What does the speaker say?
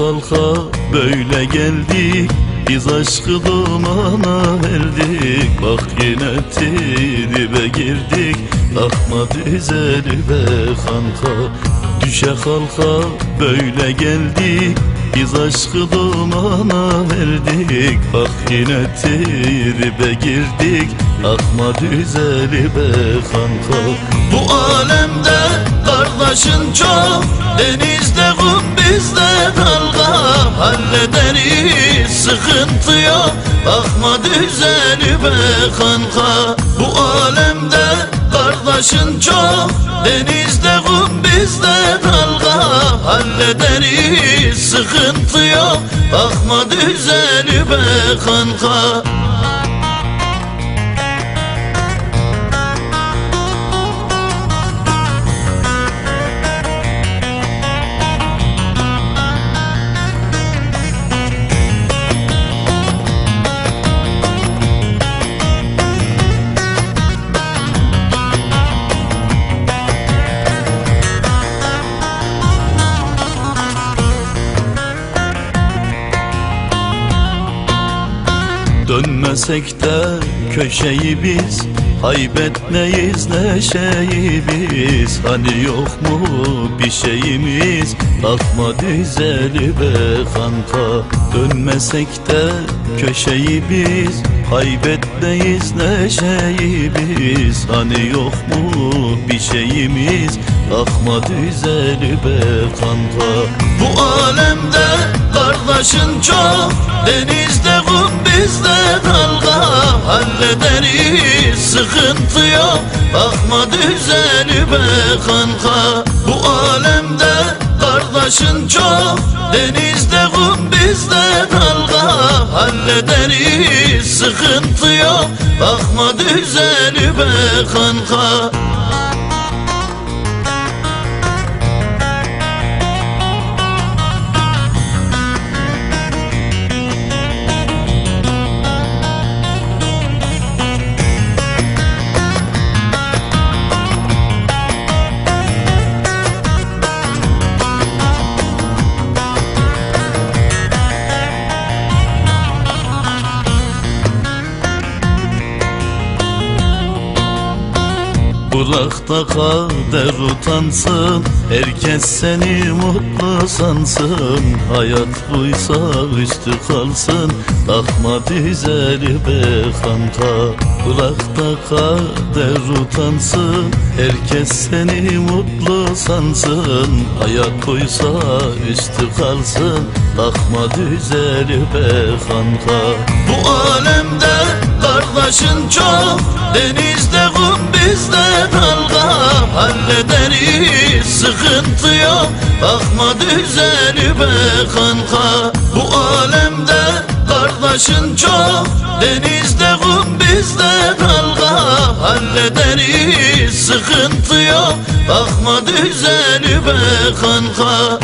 Kalka böyle geldik. Biz aşkı dumana verdik. Bak yine tribe girdik. Takma düzeli be kanka. Düşe kalka böyle geldik. Biz aşkı dumana verdik. Bak yine tribe girdik. Akma düzeli be kanka. Bu alemde kardeşin çok. Denizde kum bizde Hallederiz sıkıntı yok. Bakma düzeli be kanka. Bu alemde kardeşin çok. Denizde kum bizde dalga. Hallederiz sıkıntı yok. Bakma düzeli be kanka Dönmesek de köşeyi biz Kaybetmeyiz neşeyi biz. Hani yok mu bir şeyimiz? Takma düzeli be kanka. Dönmesek de köşeyi biz Kaybetmeyiz neşeyi biz. Hani yok mu bir şeyimiz? Takma düzeli be kanka. Bu alemde kardeşin çok. Denizde kum bizde dalga. Hallederiz sıkıntı yok. Bakma düzeli be kanka. Bu alemde kardeşin çok. Denizde Hallederiz sıkıntı yok? Bakma düzeli be kanka Bırak da kader utansın Herkes seni mutlu sansın. Hayat buysa üstü kalsın Takma düzeli be kanka. Bırak da kader utansın Herkes seni mutlu sansın. Hayat buysa üstü kalsın Takma düzeli be kanka. Bu alemde kardeşin çok Denizde kum bizde dalga. Hallederiz sıkıntı yok Bakma düzeli be kanka. Bu alemde kardeşin çok Denizde kum bizde dalga. Hallederiz sıkıntı yok Bakma düzeli be kanka